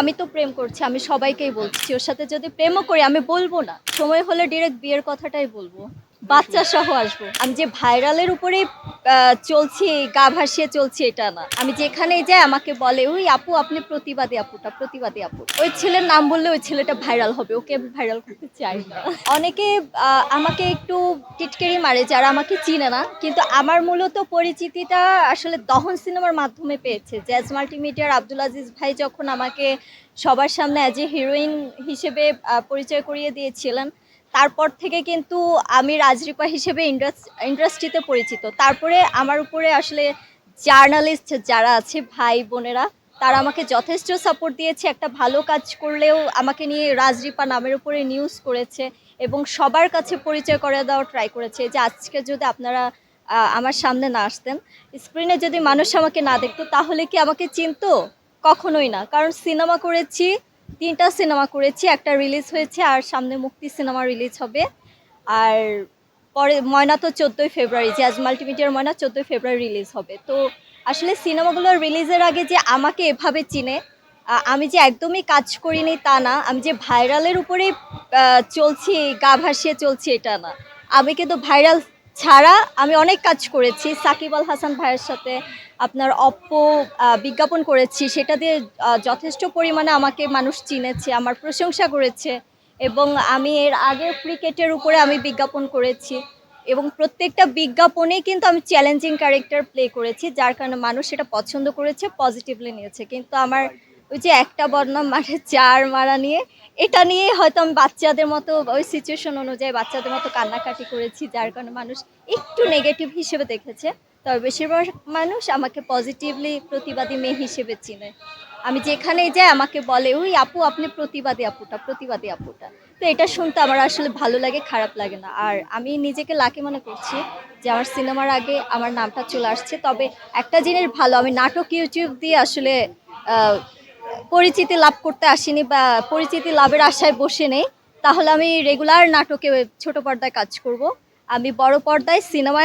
আমি তো প্রেম করছি, আমি সবাইকেই বলছি। ওর সাথে যদি প্রেমও করি, আমি বলব না। সময় হলে ডিরেক্ট বিয়ের কথাটাই বলব। বাচ্চা সহ আসব। আমি যে ভাইরালের উপরেই আহ, চলছি গা ভাসিয়ে চলছি এটা না। আমি যেখানেই যাই আমাকে বলে ওই আপু আপনি প্রতিবাদী আপুটা প্রতিবাদী আপু। ওই ছেলের নাম বললে ওই ছেলেটা ভাইরাল হবে ওকে আমি ভাইরাল করতে চাই না। অনেকে আমাকে একটু টিটকেরি মারে যারা আমাকে চিনে না কিন্তু আমার মূলত পরিচিতিটা আসলে দহন সিনেমার মাধ্যমে পেয়েছে। জ্যাজ মাল্টিমিডিয়ার আব্দুল আজিজ ভাই যখন আমাকে সবার সামনে অ্যাজ এ হিরোইন হিসেবে পরিচয় করিয়ে দিয়েছিলেন তারপর থেকে কিন্তু আমি রাজরিপা হিসেবে ইন্ডাস্ট্রিতে পরিচিত। তারপরে আমার উপরে আসলে জার্নালিস্ট যারা আছে, ভাই বোনেরা, তারা আমাকে যথেষ্ট সাপোর্ট দিয়েছে। একটা ভালো কাজ করলেও আমাকে নিয়ে রাজরিপা নামের উপরে নিউজ করেছে এবং সবার কাছে পরিচয় করে দেওয়ার ট্রাই করেছে যে আজকে যদি আপনারা আমার সামনে না আসতেন স্ক্রিনে যদি মানুষ আমাকে না দেখতো, তাহলে কি আমাকে চিনতো? কখনোই না। কারণ সিনেমা করেছি তিনটা সিনেমা করেছি একটা রিলিজ হয়েছে আর সামনে মুক্তি সিনেমা রিলিজ হবে। আর পরে ময়না তো চোদ্দোই ফেব্রুয়ারি জ্যাজ মাল্টিমিডিয়ার ময়না চোদ্দোই ফেব্রুয়ারি রিলিজ হবে। তো আসলে সিনেমাগুলোর রিলিজের আগে যে আমাকে এভাবে চিনে আমি যে একদমই কাজ করিনি তা না আমি যে ভাইরালের উপরেই আহ, চলছি গা ভাসিয়ে চলছি এটা না। আমি কিন্তু ভাইরাল ছাড়া আমি অনেক কাজ করেছি। সাকিব আল হাসান ভাইয়ের সাথে আপনার অপ্পো বিজ্ঞাপন করেছি। সেটা দিয়ে যথেষ্ট পরিমাণে আমাকে মানুষ চিনেছে, আমার প্রশংসা করেছে এবং আমি এর আগে ক্রিকেটের উপরে আমি বিজ্ঞাপন করেছি এবং প্রত্যেকটা বিজ্ঞাপনে কিন্তু আমি চ্যালেঞ্জিং ক্যারেক্টার প্লে করেছি, যার কারণে মানুষ সেটা পছন্দ করেছে পজিটিভলি নিয়েছে। কিন্তু আমার ওই যে একটা বদনাম মানে চার মারা নিয়ে, এটা নিয়ে হয়তো আমি বাচ্চাদের মতো ওই সিচুয়েশন অনুযায়ী বাচ্চাদের মতো কান্নাকাটি করেছি, যার কারণে মানুষ একটু নেগেটিভ হিসেবে দেখেছে। তবে বেশিরভাগ মানুষ আমাকে পজিটিভলি প্রতিবাদী মেয়ে হিসেবে চিনে। আমি যেখানেই যাই আমাকে বলে ওই আপু, আপনি প্রতিবাদী আপুটা প্রতিবাদী আপুটা। তো এটা শুনতে আমার আসলে ভালো লাগে, খারাপ লাগে না। আর আমি নিজেকে লাকি মনে করছি যে আমার সিনেমার আগে আমার নামটা চলে আসছে। তবে একটা জিনিস ভালো, আমি নাটক ইউটিউব দিয়ে আসলে পরিচিতি লাভ করতে আসিনি বা পরিচিতি লাভের আশায় বসে নেই, তাহলে আমি রেগুলার নাটকে ছোট পর্দায় কাজ করব। আমি বড় পর্দায় সিনেমা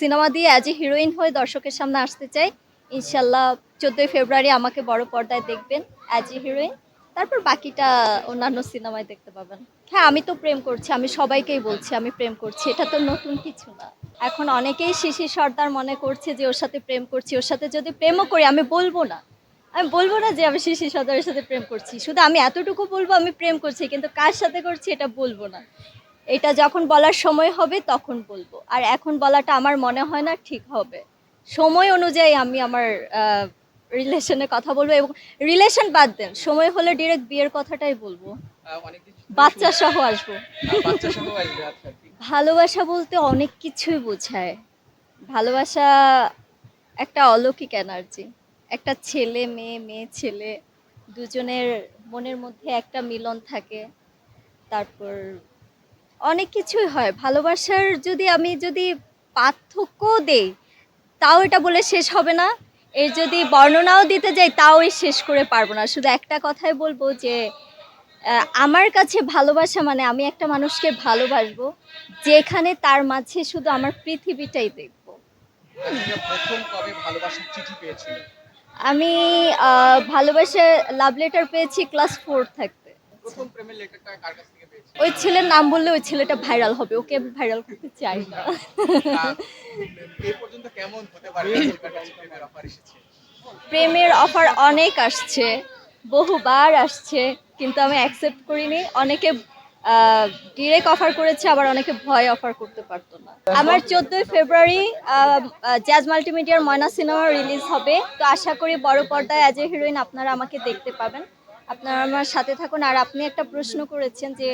সিনেমা দিয়ে অ্যাজ এ হিরোইন হয়ে দর্শকের সামনে আসতে চাই। ইনশাল্লাহ চোদ্দোই ফেব্রুয়ারি আমাকে বড় পর্দায় দেখবেন অ্যাজ এ হিরোইন তারপর বাকিটা অন্যান্য সিনেমায় দেখতে পাবেন। হ্যাঁ আমি তো প্রেম করছি, আমি সবাইকেই বলছি, আমি প্রেম করছি, এটা তো নতুন কিছু না। এখন অনেকেই শিশির সর্দার মনে করছে যে ওর সাথে প্রেম করছি, ওর সাথে যদি প্রেমও করি, আমি বলব না। আমি বলব না যে আমি শিশির সর্দারের সাথে প্রেম করছি। শুধু আমি এতটুকু বলব আমি প্রেম করছি কিন্তু কার সাথে করছি এটা বলব না। এটা যখন বলার সময় হবে তখন বলব। আর এখন বলাটা আমার মনে হয় না ঠিক হবে। সময় অনুযায়ী আমি আমার রিলেশনে কথা বলব এবং রিলেশন বাদ দেন সময় হলে ডিরেক্ট বিয়ের কথাটাই বলব। বাচ্চা সহ আসব। আচ্ছা। ভালোবাসা বলতে অনেক কিছুই বোঝায়। ভালোবাসা একটা অলৌকিক এনার্জি একটা ছেলে, মেয়ে মেয়ে, ছেলে, দুজনের মনের মধ্যে একটা মিলন থাকে। তারপর অনেক কিছুই হয়। ভালোবাসার যদি আমি যদি পার্থক্য দেই, তাও এটা বলে শেষ হবে না। এর যদি বর্ণনাও দিতে যাই, তাও শেষ করে পারব না। শুধু একটা কথাই বলব যে আমার কাছে ভালোবাসা মানে আমি একটা মানুষকে ভালোবাসবো, যেখানে তার মাঝে শুধু আমার পৃথিবীটাই দেখব। প্রথম কবে ভালোবাসার চিঠি পেয়েছিল আমি ভালোবাসা লাভ লেটার পেয়েছি ক্লাস ফোর থাকতে। প্রথম প্রেমের লেটারটা কার কাছ থেকে পেয়েছিল ওই ছেলের নাম বললে ওই ছেলেটা ভাইরাল হবে ওকে আমি ভাইরাল করতে চাই না। আহ, এই পর্যন্ত কেমন হতে পারে? আপনার কাছে প্রেমের অফার এসেছে। প্রেমের অফার অনেক আসছে বহুবার আসছে কিন্তু আমি অ্যাকসেপ্ট করিনি। অনেকে ডিরেক্ট অফার করেছে, আবার অনেকে ভয় অফার করতে পারতো না। আমার চোদ্দোই ফেব্রুয়ারি জ্যাজ মাল্টিমিডিয়ার ময়না সিনেমা রিলিজ হবে। তো আশা করি বড় পর্দায় অ্যাজ এ হিরোইন আপনারা আমাকে দেখতে পাবেন। আপনারা আমার সাথে থাকুন। আর আপনি একটা প্রশ্ন করেছেন যে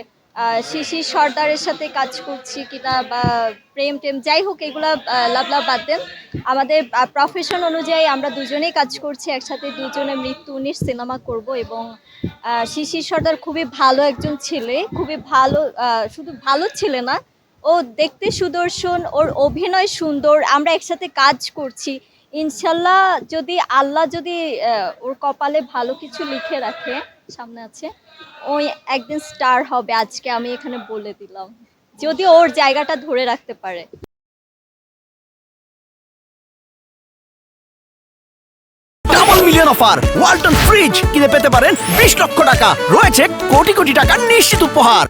শিশির সর্দারের সাথে কাজ করছি কিনা বা প্রেম টেম, যাই হোক, এগুলা লাভ লাভ বাদ দেন। আমাদের প্রফেশন অনুযায়ী আমরা দুজনেই কাজ করছি, একসাথে দুজনে মৃত্যু, উনিশ সিনেমা করব এবং শিশির সর্দার খুবই ভালো একজন ছেলে, খুবই ভালো শুধু ভালো ছেলে না, ও দেখতে সুদর্শন, ওর অভিনয় সুন্দর, আমরা একসাথে কাজ করছি। ইনশাল্লাহ যদি আল্লাহ যদি ওর কপালে ভালো কিছু লিখে রাখে, সামনে আছে, ওই একদিন স্টার হবে, আজকে আমি এখানে বলে দিলাম। যদি ওর জায়গাটা ধরে রাখতে পারে। অফার ওয়ালটন ফ্রিজ কিনে পেতে পারেন বিশ লক্ষ টাকা। রয়েছে কোটি কোটি টাকার নিশ্চিত উপহার।